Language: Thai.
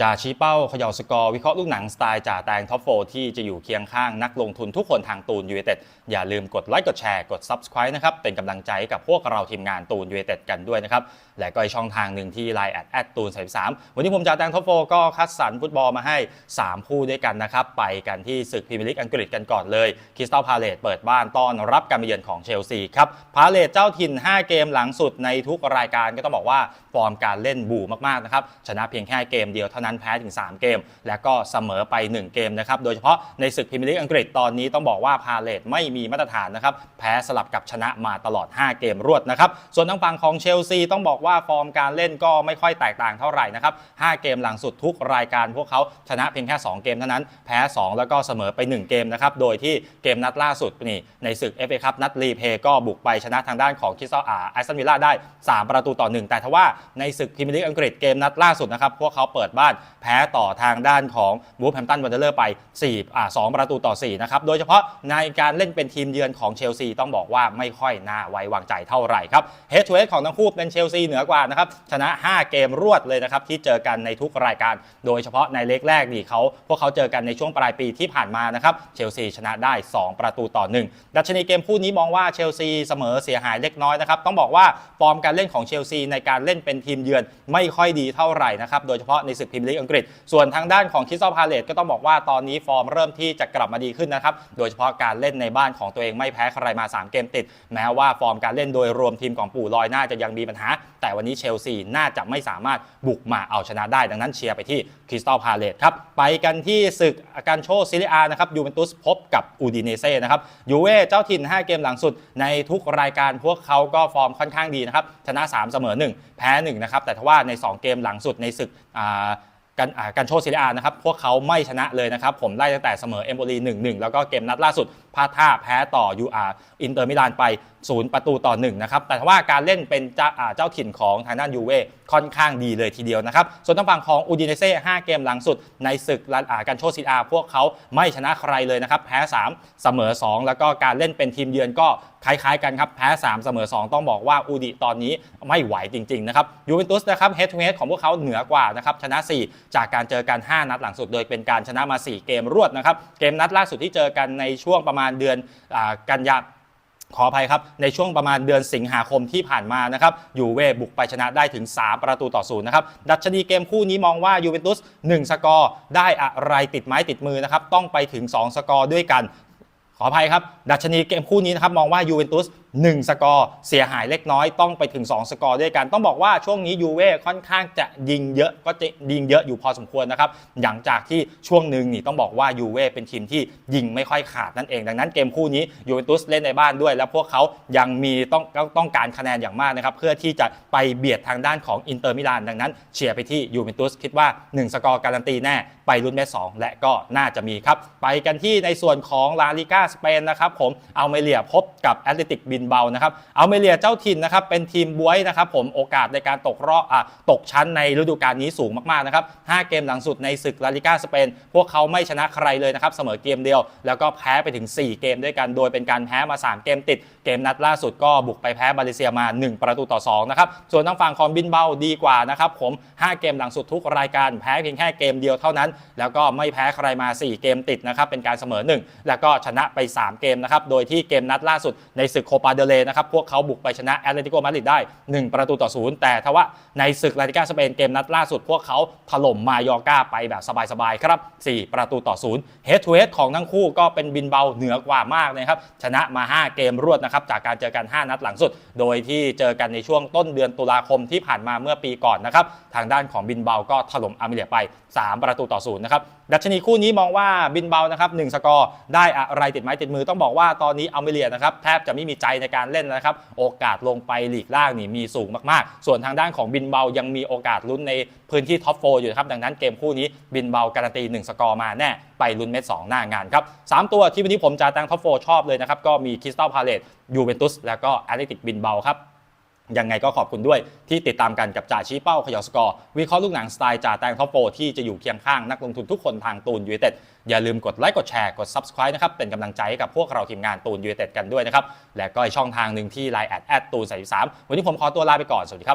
จ่าชี้เป้าเขย่าสกอร์วิเคราะห์ลูกหนังสไตล์จ่าแตงท็อปโฟที่จะอยู่เคียงข้างนักลงทุนทุกคนทางตูนยูเ i เต็ดอย่าลืมกดไลค์กดแชร์กด Subscribe นะครับ เป็นกำลังใจกับพวกเราทีมงานตูนยูเ i เต็ดกันด้วยนะครับ และก็อีกช่องทางหนึ่งที่ Line แอดแอดตูน33วันนี้ผมจ่าแตงท็อปโฟก็คัดสรรฟุตบอลมาให้ 3 คู่ด้วยกันนะครับ ไปกันที่ศึกพรีเมียร์ลีกอังกฤษกันก่อนเลยคริสตัลพาเลตเปิดบ้านต้อนรับการมาเยือนของเชลซีครับพาเลตเจ้าถิ่น 5 เกมหลังสุดในทุกรายการก็ต้องบอกว่าฟอร์มการเล่นบูมากๆนะครับชนะเพียงแค่เกมเดียวเท่านั้นแพ้ถึง 3 เกม และก็เสมอไป 1 เกมนะครับ โดยเฉพาะในศึกพรีเมียร์ลีกอังกฤษตอนนี้ต้องบอกว่าพาเลตไม่มีมาตรฐานนะครับ แพ้สลับกับชนะมาตลอด 5 เกมรวดนะครับ ส่วนทางฝั่งของเชลซีต้องบอกว่าฟอร์มการเล่นก็ไม่ค่อยแตกต่างเท่าไหร่นะครับ 5 เกมหลังสุดทุกรายการพวกเขาชนะเพียงแค่ 2 เกมเท่านั้น แพ้ 2 แล้วก็เสมอไป 1 เกมนะครับ โดยที่เกมนัดล่าสุดนี่ในศึก FA คัพนัดรีเพย์ก็บุกไปชนะทางด้านของคริสตัลอาไอซันวิลล่าได้ 3 ประตูต่อ 1 แต่ทว่าในศึกพรีเมียร์ลีกอังกฤษเกมนัดล่าสุดนะครับพวกเขาเปิดบ้านแพ้ต่อทางด้านของบูฟแฮมตันวันเดอร์ไป4อ่า2ประตูต่อ4นะครับโดยเฉพาะในการเล่นเป็นทีมเยือนของเชลซีต้องบอกว่าไม่ค่อยน่าไว้วางใจเท่าไหร่ครับเฮดทูเฮดของทั้งคู่เป็นเชลซีเหนือกว่านะครับชนะ 5 เกมรวดเลยนะครับที่เจอกันในทุกรายการ โดยเฉพาะในเล็กแรกนี่เขาพวกเขาเจอกันในช่วงปลายปีที่ผ่านมานะครับเชลซีชนะได้ 2 ประตูต่อ 1 ดัชนีเกมคู่นี้มองว่าเชลซีเสมอเสียหายเล็กน้อยนะครับต้องบอกว่าฟอร์มการเล่นของเชลซีในการเล่นเป็นทีมเยือนไม่ค่อยดีเท่าไหร่นะครับโดยเฉพาะในศึกพรีเมียลีกอังกฤษ ส่วนทางด้านของคริสตัลพาเลตก็ต้องบอกว่าตอนนี้ฟอร์มเริ่มที่จะกลับมาดีขึ้นนะครับ โดยเฉพาะการเล่นในบ้านของตัวเองไม่แพ้ใครมา 3 เกมติด แม้ว่าฟอร์มการเล่นโดยรวมทีมของปู่ลอยน่าจะยังมีปัญหา แต่วันนี้เชลซีน่าจะไม่สามารถบุกมาเอาชนะได้ ดังนั้นเชียร์ไปที่คริสตัลพาเลตครับ ไปกันที่ศึกอาการโชซิลิอานะครับยูเวนตุสพบกับอูดิเนเซ่นะครับยูเว่เจ้าถิ่น 5 เกมหลังสุด ในทุกรายการพวกเขาก็ฟอร์มค่อนข้างดีนะครับชนะ 3 เสมอ 1 แพ้1นะครับแต่ทว่าใน 2 เกมหลังสุดในศึกอ่า กันอ่ากันโชซิลิอานะครับพวกเขาไม่ชนะเลยนะครับผมไล่ตั้งแต่เสมอเอมโบลี1-1 แล้วก็เกมนัดล่าสุดพลาดท่าแพ้ต่อ UR อินเตอร์มิลานไป 0 ประตูต่อ1นะครับแต่ว่าการเล่นเป็นเจ้าเจ้าถิ่นของทางด้านยูเว่ค่อนข้างดีเลยทีเดียวนะครับส่วนทางฝั่งของอูดิเนเซ่5เกมหลังสุดในศึกอ่ากันโชซิลิอาพวกเขาไม่ชนะใครเลยนะครับแพ้ 3 เสมอ 2 แล้วก็การเล่นเป็นทีมเยือนก็คล้ายๆกันครับแพ้ 3 เสมอ 2 ต้องบอกว่าอูดิตอนนี้ไม่ไหวจริงๆนะครับยูเวนตุสนะครับเฮดทูเฮดของพวกเขาเหนือกว่านะครับชนะ 4จากการเจอกัน 5 นัดหลังสุด โดยเป็นการชนะมา 4 เกมรวดนะครับ เกมนัดล่าสุดที่เจอกันในช่วงประมาณเดือนอกันยาขออภัยครับ ในช่วงประมาณเดือนสิงหาคมที่ผ่านมานะครับยูเว่บุกไปชนะได้ถึง 3 ประตูต่อศูนย์นะครับ ดัชนีเกมคู่นี้มองว่ายูเวนตุส1 สกอร์ ได้อะไรติดไม้ติดมือนะครับ ต้องไปถึง 2 สกอร์ด้วยกันขออภัยครับ ดัชนีเกมคู่นี้นะครับมองว่ายูเวนตุส 1 สกอร์เสียหายเล็กน้อยต้องไปถึง 2 สกอร์ด้วยกัน ต้องบอกว่าช่วงนี้ยูเว่ค่อนข้างจะยิงเยอะก็จะยิงเยอะอยู่พอสมควรนะครับหลังจากที่ช่วงหนึ่งนี่ต้องบอกว่ายูเว่เป็นทีมที่ยิงไม่ค่อยขาดนั่นเอง ดังนั้นเกมคู่นี้ยูเวนตุสเล่นในบ้านด้วย แล้วพวกเขายังมีต้องต้องการคะแนนอย่างมากนะครับเพื่อที่จะไปเบียดทางด้านของอินเตอร์มิลานดังนั้นเชียร์ไปที่ยูเวนตุสคิดว่า 1 สกอร์การันตีแน่ไปลุ้นเมสองและก็น่าจะมีครับไปกันที่ในส่วนของลาลิก้าสเปนนะครับผมเอาเมเลียพบกับแอตเลติกบินเบานะครับเอาเมเลียเจ้าถิ่นนะครับเป็นทีมบวยนะครับผมโอกาสในการตกรอบอะตกชั้นในฤดูกาลนี้สูงมากๆนะครับ5เกมหลังสุดในศึกลาลิก้าสเปนพวกเขาไม่ชนะใครเลยนะครับเสมอเกมเดียว แล้วก็แพ้ไปถึง 4 เกมด้วยกันโดยเป็นการแพ้มา 3 เกมติด เกมนัดล่าสุดก็บุกไปแพ้บาเลเซียมา 1 ประตูต่อ2นะครับส่วนทางฝั่งของบินเบาดีกว่านะครับผม 5 เกมหลังสุดทุกรายการแพ้เพียงแค่เกมเดียวเท่านั้น แล้วก็ไม่แพ้ใครมา 4 เกมติดนะครับเป็นการเสมอ 1 แล้วก็ชนะไป 3 เกมนะครับโดยที่เกมนัดล่าสุดในศึกโคปาเดเลนะครับพวกเขาบุกไปชนะแอตเลติโกมาดริดได้ 1 ประตูต่อศูนย์แต่ทว่าในศึกลาลิก้าสเปนเกมนัดล่าสุด พวกเขาถล่มมายอร์กาไปแบบสบายๆครับ 4 ประตูต่อศูนย์เฮดทูเฮดของทั้งคู่ก็เป็นบินเบาเหนือกว่ามากนะครับชนะมา 5 เกมรวดนะครับจากการเจอกัน 5 นัดหลังสุด โดยที่เจอกันในช่วงต้นเดือนตุลาคมที่ผ่านมาเมื่อปีก่อนนะครับทางด้านของบินเบาก็ถล่มอาร์เมเลียไป 3 ประตูต่อศูนย์นะครับดัชนีคู่นี้มองว่าบินเบานะครับ1สกอร์ได้อะไรติดไม้ติดมือต้องบอกว่าตอนนี้อัลเมเลียนะครับแทบจะไม่มีใจในการเล่นนะครับ โอกาสลงไปหลีกล่างนี่มีสูงมากๆ ส่วนทางด้านของบินเบายังมีโอกาสลุ้นในพื้นที่ท็อปโฟอยู่นะครับดังนั้นเกมคู่นี้บินเบาการันตี 1 สกอร์มาแน่ไปลุ้นเม็ด2หน้างานครับ3ตัวที่วันนี้ผมจะตั้งท็อปโฟชอบเลยนะครับก็มีคริสตัลพาเลตยูเวนตุสแล้วก็แอตเลติกบินเบาครับ ยังไงก็ขอบคุณด้วยที่ติดตามกันกับจ่าชี้เป้าขยอสกอร์ วิเคราะห์ลูกหนังสไตล์จ่าแตงท็อปโฟที่จะอยู่เคียงข้างนักลงทุนทุกคนทางตูนยูเต็ดอย่าลืมกดไลค์กดแชร์กด Subscribe นะครับ เป็นกำลังใจให้กับพวกเราทีมงานตูนยูเต็ดกันด้วยนะครับ และก็อีกช่องทางหนึ่งที่ Line แอดแอดตูนสามวันนี้ผมขอตัวลาไปก่อนสวัสดีครับ